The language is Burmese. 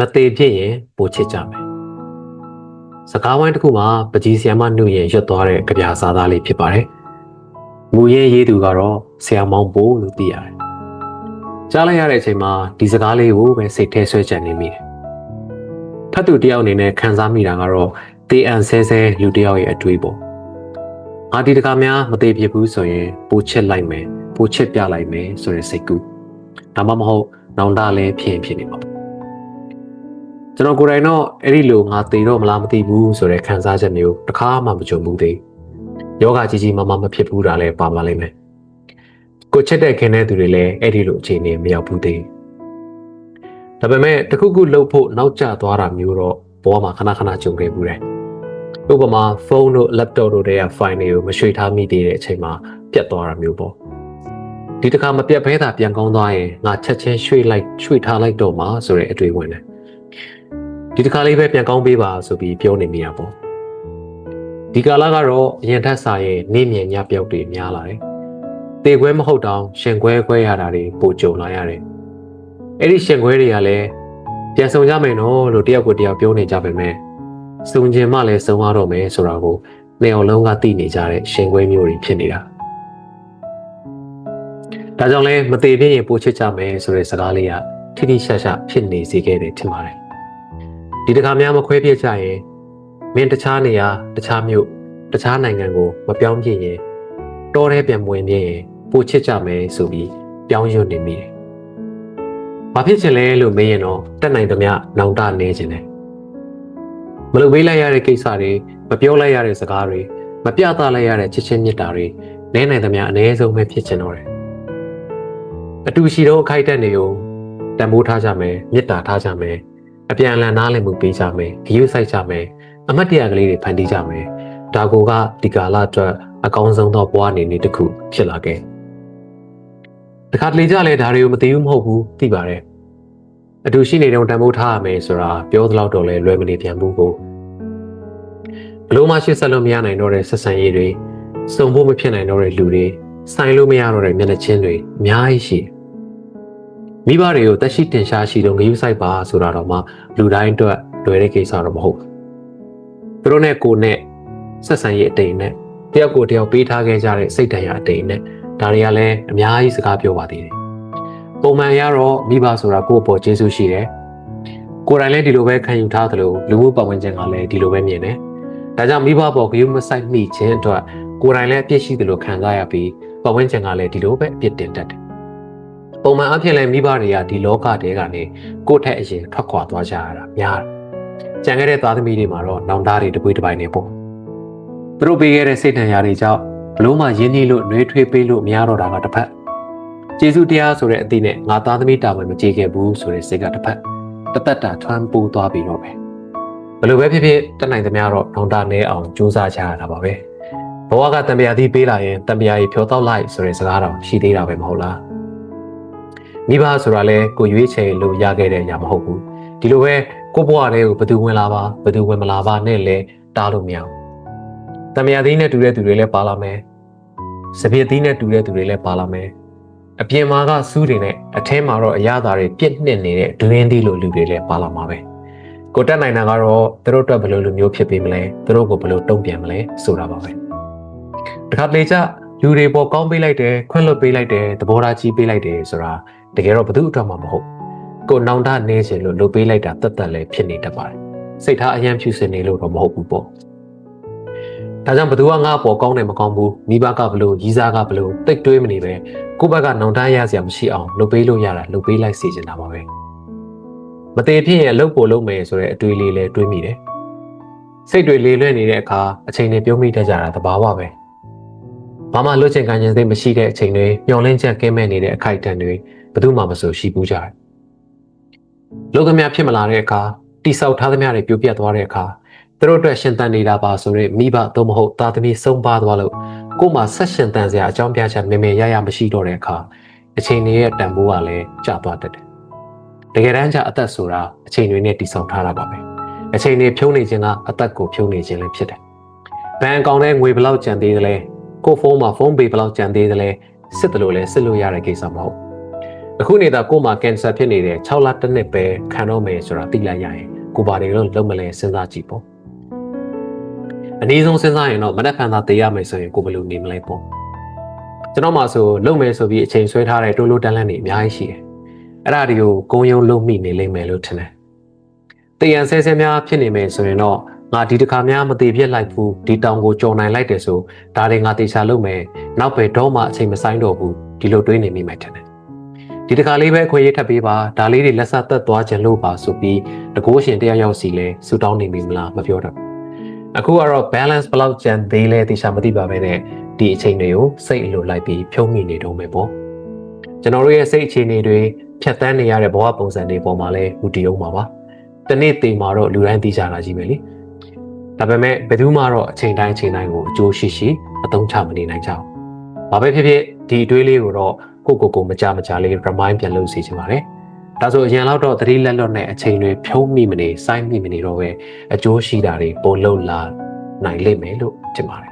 မသေးဖြစ်ရင်ပိုချစ်ကြမယ်စကားဝိုင်းတစ်ခုမှာပကြီးဆီယမနှုတ်ရင်ရွတ်သွားတဲ့ကြပြာစာသားလေးဖြစ်ပါတယ်မူရင်းရေးသူကတော့ဆရာမောင်ပိုးလို့သိရတယ်ကြားလိုက်ရတဲ့အချိန်မှာဒီစကားလေးကိုပဲစိတ်ထဲဆွဲချင်နေမိတယ်ဖတ်သူတယောက်အနေနဲ့ခံစားမိတာကတော့တေအန်ဆဲဆဲလူတယောက်ရဲ့အတွေ့ပေါ့ငါဒီတကားများမသေးဖြစ်ဘူးဆိုရင်ပိုချစ်လိုက်မယ်ပိုချစ်ပြလိုက်မယ်ဆိုတဲ့စိတ်ကူးဒါမှမဟုတ်နောင်တလည်းဖြစ်ရင်ဖြစ်နေပါဘူး ကျွန်တော်ကိုယ်တိုင်တော့အဲ့ဒီလိုငါသေတော့မလားမသိဘူးဆိုတဲ့ခံစားချက်မျိုးတစ်ခါမှမကြုံဘူးသေးယောဂကြီးကြီးမမမဖြစ်ဘူးတာလည်းပါပါလိမ့်မယ်ကိုချစ်တဲ့ခင်တဲ့သူတွေလည်းအဲ့ဒီလိုအခြေအနေမရောက်ဘူးသေးဒါပေမဲ့တခုခုလှုပ်ဖို့နောက်ကျသွားတာမျိုးတော့ဘဝမှာခဏခဏကြုံခဲ့ဘူးတယ်ဥပမာဖုန်းတို့ laptop တို့တွေက file တွေကိုမရွှေ့ထားမိသေးတဲ့အချိန်မှာပြတ်သွားတာမျိုးပေါ့ဒီတစ်ခါမပြတ်ဘဲတာပြန်ကောင်းသွားရင်ငါချက်ချင်းရွှေ့လိုက်ရွှေ့ထားလိုက်တော့မှာဆိုတဲ့အတွေ့ဝင်တယ် ဒီတစ်ခါလေးပဲပြန်ကောင်းပေးပါဆိုပြီးပြောနေမိတာပေါ့ဒီကာလကတော့အရင်ထက်စာရင်နေမြင်ညပြောက်တွေများလာတယ်တေခွဲမဟုတ်တောင်ရှင်ခွဲခွဲရတာတွေပိုကြုံလာရတယ်အဲ့ဒီရှင်ခွဲတွေကလည်းပြန်ဆောင်ကြမယ်နော်လို့တယောက်ကိုတယောက်ပြောနေကြပါမယ်စုံကျင်မှလည်းစုံရတော့မယ်ဆိုတာကိုနေအောင်လုံးကသိနေကြတဲ့ရှင်ခွဲမျိုးတွေဖြစ်နေတာဒါကြောင့်လဲမသေးဖြစ်ရင်ပိုချစ်ကြမယ်ဆိုတဲ့စကားလေးကထိထိရှာရှာဖြစ်နေစေခဲ့တယ်ထင်ပါတယ် ဒီတခါများမခွဲပြစ်ကြရင်မင်းတခြားနေရာတခြားမြို့တခြားနိုင်ငံကိုမပြောင်းပြရင်တောထဲပြန်ဝင်ပြရင်ပိုချစ်ကြမယ်ဆိုပြီးပြောင်းရွတ်နေမိတယ်။ဘာဖြစ်ချင်လဲလို့မေးရင်တော့တက်နိုင်သမျှနောင်တနေခြင်းတယ်။မလုပ်ပေးလိုက်ရတဲ့ကိစ္စတွေမပြောလိုက်ရတဲ့စကားတွေမပြသလိုက်ရတဲ့ချစ်ချင်းမြတ်တာတွေနဲနိုင်သမျှအ ਨੇ ဆုံးပဲဖြစ်ချင်တော့တယ်။အတူရှိတော့အခိုက်အတန့်တွေကိုတန်ဖိုးထားကြမယ်မေတ္တာထားကြမယ် အပြန်အလှန်နားလည်မှုပေးကြမယ်ဂရုစိုက်ကြမယ်အမတ်တရားကလေးတွေဖန်တီးကြမယ်ဒါကိုကဒီကာလအတွက်အကောင်းဆုံးသောဘဝအနေနဲ့တစ်ခုဖြစ်လာခဲ့တခါတလေကြလဲဒါတွေကိုမသိဘူးမဟုတ်ဘူးသိပါတယ်အတူရှိနေတော့တန်ဖိုးထားရမယ်ဆိုတာပြောသလောက်တော့လဲလွယ်မနေပြန်ဘူးကိုဘလို့မှရှေ့ဆက်လို့မရနိုင်တော့တဲ့ဆက်ဆံရေးတွေစုံဖို့မဖြစ်နိုင်တော့တဲ့လူတွေဆိုင်လို့မရတော့တဲ့မျက်နှာချင်းတွေအများကြီးရှိတယ် မိဘတွေကိုတက်ရှိတင်ရှားရှိတော့ဂရုစိုက်ပါဆိုတာတော့မှလူတိုင်းအတွက်လွယ်တဲ့ကိစ္စတော့မဟုတ်ဘူးသူတို့နဲ့ကိုနဲ့ဆက်ဆံရေးအတိမ်နဲ့တယောက်ကိုတယောက်ပေးထားခဲ့ကြတဲ့စိတ်ဓာတ်ရအတိမ်နဲ့ဒါတွေကလည်းအများကြီးစကားပြောပါသေးတယ်ပုံမှန်ရတော့မိဘဆိုတာကိုယ့်အပေါ်ကျေးဇူးရှိတယ်ကိုယ်တိုင်လည်းဒီလိုပဲခံယူထားသလိုလူမှုပတ်ဝန်းကျင်ကလည်းဒီလိုပဲမြင်တယ်ဒါကြောင့်မိဘပေါ်ဂရုမစိုက်မိခြင်းအတွက်ကိုယ်တိုင်လည်းအပြစ်ရှိသလိုခံစားရပြီးပတ်ဝန်းကျင်ကလည်းဒီလိုပဲအပြစ်တင်တတ်တယ် ပုံမှန်အဖြစ်လည်းမိဘတွေကဒီလောကတဲကနေကိုယ့်ထက်အရင်ထွက်ခွာသွားကြရတာများတယ်ကြံခဲ့တဲ့သားသမီးတွေမှာတော့နောင်တတွေတပွေးတစ်ပိုင်းနေပေါ့သူတို့ပေးခဲ့တဲ့စိတ်ဓာတ်ရာတွေကြောင့်ဘလို့မှရင်းနှီးလို့နှွေးထွေးပေးလို့မရတော့တာကတစ်ဖက်ကျေးဇူးတရားဆိုတဲ့အသည့်နဲ့ငါသားသမီးတာဝန်မကြေခဲ့ဘူးဆိုတဲ့စိတ်ကတစ်ဖက်တသက်တာထွန်းပိုးသွားပြီးတော့ပဲဘလို့ပဲဖြစ်ဖြစ်တက်နိုင်သမျှတော့နောင်တနဲအောင်ကြိုးစားကြရတာပါပဲဘဝကတံမြာသီးပေးလာရင်တံမြာကြီးဖြောတော့လိုက်ဆိုတဲ့စကားတော့ရှိသေးတာပဲမဟုတ်လား မိဘဆိုတာလဲကိုရွေးချယ်လို့ရခဲ့တဲ့အရာမဟုတ်ဘူးဒီလိုပဲကိုဘွားလေးကိုဘသူဝင်လာပါဘသူဝင်မလာပါနဲ့လဲတားလို့မရဘူး။တမယာသီးနဲ့တူတဲ့သူတွေလည်းပါလာမယ်။စပစ်သီးနဲ့တူတဲ့သူတွေလည်းပါလာမယ်။အပြင်မှာကစူးတွေနဲ့အထဲမှာတော့အရသာတွေပြစ်နှစ်နေတဲ့ဒွင်းသီးလိုလူတွေလည်းပါလာမှာပဲ။ကိုတက်နိုင်တာကတော့သူတို့အတွက်ဘယ်လိုလူမျိုးဖြစ်ပေးမလဲ။သူတို့ကိုဘယ်လိုတုံ့ပြန်မလဲဆိုတာပါပဲ။တခါတလေကျလူတွေပေါ်ကောင်းပေးလိုက်တယ်ခွင့်လွှတ်ပေးလိုက်တယ်သဘောထားကြီးပေးလိုက်တယ်ဆိုတာ တကယ်တော့ဘယ်သူအတွက်မှမဟုတ်ဘူးကိုနောင်တနေချင်လို့လုပ်ပေးလိုက်တာတက်တက်လည်းဖြစ်နေတတ်ပါတယ်စိတ်ထားအယံဖြူစင်နေလို့တော့မဟုတ်ဘူးပေါ့ဒါကြောင့်ဘသူကငါ့အပေါ်ကောင်းတယ်မကောင်းဘူးမိဘကဘလို့ရီးစားကဘလို့တိတ်တွေးမနေပဲကိုယ့်ဘက်ကနောင်တရစရာမရှိအောင်လုပ်ပေးလို့ရတာလုပ်ပေးလိုက်စီချင်တာပါပဲမသေးဖြစ်ရင်အလုပ်ပို့လုပ်မယ်ဆိုတဲ့အတွေးလေးလည်းတွေးမိတယ်စိတ်တွေလေးလွဲ့နေတဲ့အခါအချိန်တွေပြုံးမိတတ်ကြတာသဘာဝပဲ ဘာမှလွတ်ချင်ကန်ချင်စိတ်မရှိတဲ့အချိန်တွေမျောလင်းချက်ကင်းမဲ့နေတဲ့အခိုက်အတန့်တွေဘယ်သူမှမဆိုရှိဘူးကြတယ်လောကမြဖြစ်မလာတဲ့အခါတိဆောက်ထားသမျှတွေပြိုပြတ်သွားတဲ့အခါသူတို့အတွက်ရှင်သန်နေတာပါဆိုတော့မိဘသို့မဟုတ်သားသမီးဆုံးပါသွားလို့ကို့မှာဆက်ရှင်သန်စရာအကြောင်းပြချက်မမေရရမရှိတော့တဲ့အခါအချိန်တွေရဲ့တန်ဖိုးကလည်းကျသွားတတ်တယ်။တကယ်တမ်းကျအသက်ဆိုတာအချိန်တွေနဲ့တိဆောက်ထားတာပါပဲ။အချိန်တွေဖြုံးနေခြင်းကအသက်ကိုဖြုံးနေခြင်းလည်းဖြစ်တယ်။ဘဏ်အကောင့်ထဲငွေဘယ်လောက်ကျန်သေးသလဲ ကိုဖုန်းမှာဖုန်းပေဘယ်လောက်ကျန်သေးသလဲစစ်တယ်လို့လဲစစ်လို့ရတဲ့ကိစ္စမဟုတ်အခုနေတာကိုယ်မှာကင်ဆာဖြစ်နေတဲ့6လတစ်နှစ်ပဲခံတော့မယ်ဆိုတာသိလိုက်ရရင်ကိုဘာတွေလို့လုံးမလဲစဉ်းစားကြည့်ပေါ့အနည်းဆုံးစဉ်းစားရင်တော့မနက်ဖြန်သာတည်ရမယ်ဆိုရင်ကိုဘယ်လိုနေမလဲပေါ့ကျွန်တော်မှဆိုလုံမယ်ဆိုပြီးအချိန်ဆွဲထားတဲ့တိုးလို့တန်းလန်းနေအများကြီးရှိတယ်အဲ့ဒါတွေကိုဂုံယုံလုံးမိနေလိမ့်မယ်လို့ထင်တယ်တည်ရန်ဆဲဆဲများဖြစ်နေမယ်ဆိုရင်တော့ ငါဒီတစ်ခါများမသေးပြက်လိုက်ဘူးဒီတောင်ကိုကြော်နိုင်လိုက်တယ်ဆိုဒါတွေငါတေချာလုပ်မယ်နောက်ပဲတော့မှအချိန်မဆိုင်တော့ဘူးဒီလိုတွေးနေမိမှထင်တယ်ဒီတစ်ခါလေးပဲအခွင့်အရေးထပ်ပေးပါဒါလေးတွေလက်ဆက်သက်သွားခြင်းလို့ပါဆိုပြီးတကိုးရှင်တရားရောက်စီလဲဆူတောင်းနေမိမလားမပြောတော့အခုကတော့ balance ဘယ်လောက်ကျန်သေးလဲတေချာမသိပါပဲနဲ့ဒီအချိန်တွေကိုစိတ်အလိုလိုက်ပြီးဖြုံးမိနေတော့မယ်ပေါ့ကျွန်တော်တို့ရဲ့စိတ်အခြေအနေတွေဖြတ်တန်းနေရတဲ့ဘဝပုံစံတွေပေါ်မှာလဲမူတည်အောင်ပါပါတနေ့တေမှာတော့လူတိုင်းသိကြတာကြီးပဲလေ ဒါပေမဲ့ဘယ်သူမှတော့အချိန်တိုင်းအချိန်တိုင်းကိုအကျိုးရှိရှိအသုံးချမနေနိုင်ကြဘူးဘာပဲဖြစ်ဖြစ်ဒီအတွေးလေးကိုတော့ကိုကိုကိုမကြမကြလေး remind ပြန်လုပ်စီချင်ပါတယ်ဒါဆိုအရင်တော့သတိလက်လွတ်နဲ့အချိန်တွေဖြုံးမိမနေစိုင်းမိမနေတော့ပဲအကျိုးရှိတာတွေပို့လုံလာနိုင်လိမ့်မယ်လို့ထင်ပါတယ်